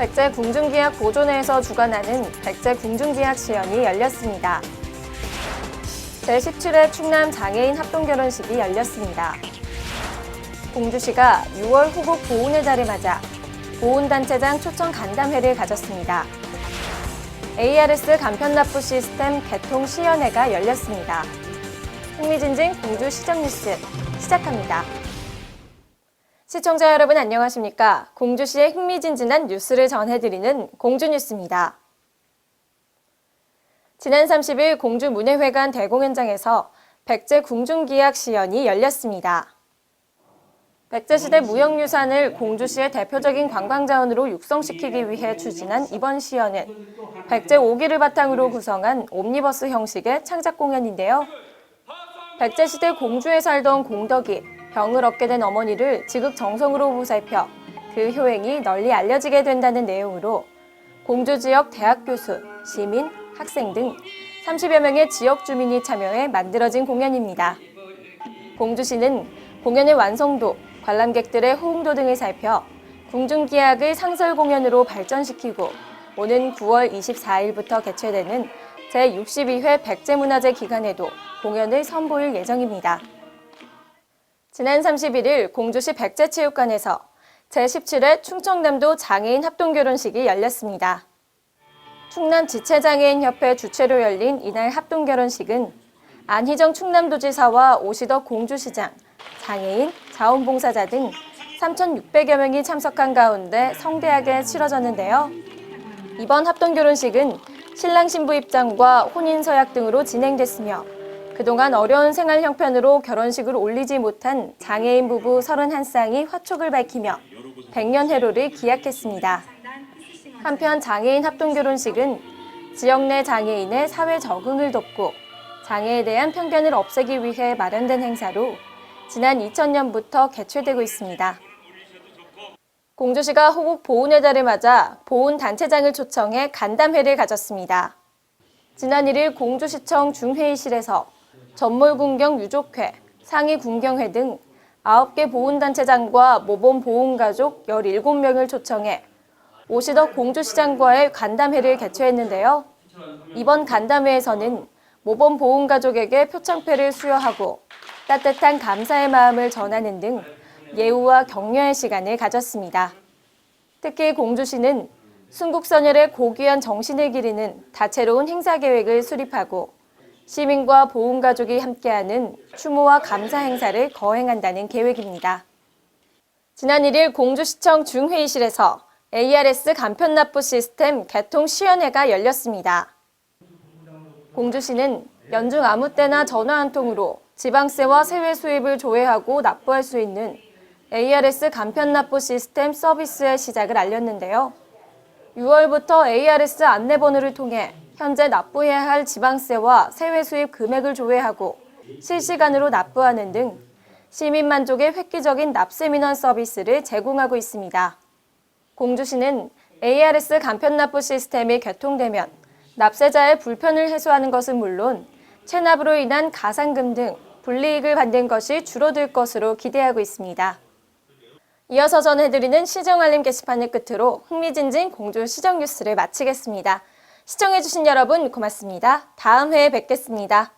백제 궁중기약 보존회에서 주관하는 백제 궁중기약 시연이 열렸습니다. 제17회 충남 장애인 합동결혼식이 열렸습니다. 공주시가 6월 호국 보훈의 달을 맞아 보훈단체장 초청 간담회를 가졌습니다. ARS 간편 납부 시스템 개통 시연회가 열렸습니다. 흥미진진 공주 시정 뉴스 시작합니다. 시청자 여러분 안녕하십니까? 공주시의 흥미진진한 뉴스를 전해드리는 공주뉴스입니다. 지난 30일 공주문예회관 대공연장에서 백제 궁중기약 시연이 열렸습니다. 백제시대 무형유산을 공주시의 대표적인 관광자원으로 육성시키기 위해 추진한 이번 시연은 백제 5기를 바탕으로 구성한 옴니버스 형식의 창작 공연인데요. 백제시대 공주에 살던 공덕이 병을 얻게 된 어머니를 지극정성으로 보살펴 그 효행이 널리 알려지게 된다는 내용으로 공주 지역 대학 교수, 시민, 학생 등 30여 명의 지역 주민이 참여해 만들어진 공연입니다. 공주시는 공연의 완성도, 관람객들의 호응도 등을 살펴 궁중기약을 상설 공연으로 발전시키고 오는 9월 24일부터 개최되는 제62회 백제문화제 기간에도 공연을 선보일 예정입니다. 지난 31일 공주시 백제체육관에서 제17회 충청남도 장애인 합동결혼식이 열렸습니다. 충남 지체장애인협회 주최로 열린 이날 합동결혼식은 안희정 충남도지사와 오시덕 공주시장, 장애인, 자원봉사자 등 3,600여 명이 참석한 가운데 성대하게 치러졌는데요. 이번 합동결혼식은 신랑 신부 입장과 혼인 서약 등으로 진행됐으며 그동안 어려운 생활 형편으로 결혼식을 올리지 못한 장애인 부부 31쌍이 화촉을 밝히며 백년 해로를 기약했습니다. 한편 장애인 합동결혼식은 지역 내 장애인의 사회 적응을 돕고 장애에 대한 편견을 없애기 위해 마련된 행사로 지난 2000년부터 개최되고 있습니다. 공주시가 호국 보훈의 달을 맞아 보훈단체장을 초청해 간담회를 가졌습니다. 지난 1일 공주시청 중회의실에서 전몰군경 유족회, 상위군경회 등 9개 보훈단체장과 모범 보훈가족 17명을 초청해 오시덕 공주시장과의 간담회를 개최했는데요. 이번 간담회에서는 모범 보훈가족에게 표창패를 수여하고 따뜻한 감사의 마음을 전하는 등 예우와 격려의 시간을 가졌습니다. 특히 공주시는 순국선열의 고귀한 정신을 기리는 다채로운 행사 계획을 수립하고 시민과 보훈가족이 함께하는 추모와 감사 행사를 거행한다는 계획입니다. 지난 1일 공주시청 중회의실에서 ARS 간편 납부 시스템 개통 시연회가 열렸습니다. 공주시는 연중 아무 때나 전화 한 통으로 지방세와 세외 수입을 조회하고 납부할 수 있는 ARS 간편 납부 시스템 서비스의 시작을 알렸는데요. 6월부터 ARS 안내번호를 통해 현재 납부해야 할 지방세와 세외 수입 금액을 조회하고 실시간으로 납부하는 등 시민 만족의 획기적인 납세 민원 서비스를 제공하고 있습니다. 공주시는 ARS 간편 납부 시스템이 개통되면 납세자의 불편을 해소하는 것은 물론 체납으로 인한 가산금 등 불이익을 받는 것이 줄어들 것으로 기대하고 있습니다. 이어서 전해드리는 시정 알림 게시판을 끝으로 흥미진진 공주 시정 뉴스를 마치겠습니다. 시청해주신 여러분 고맙습니다. 다음 회에 뵙겠습니다.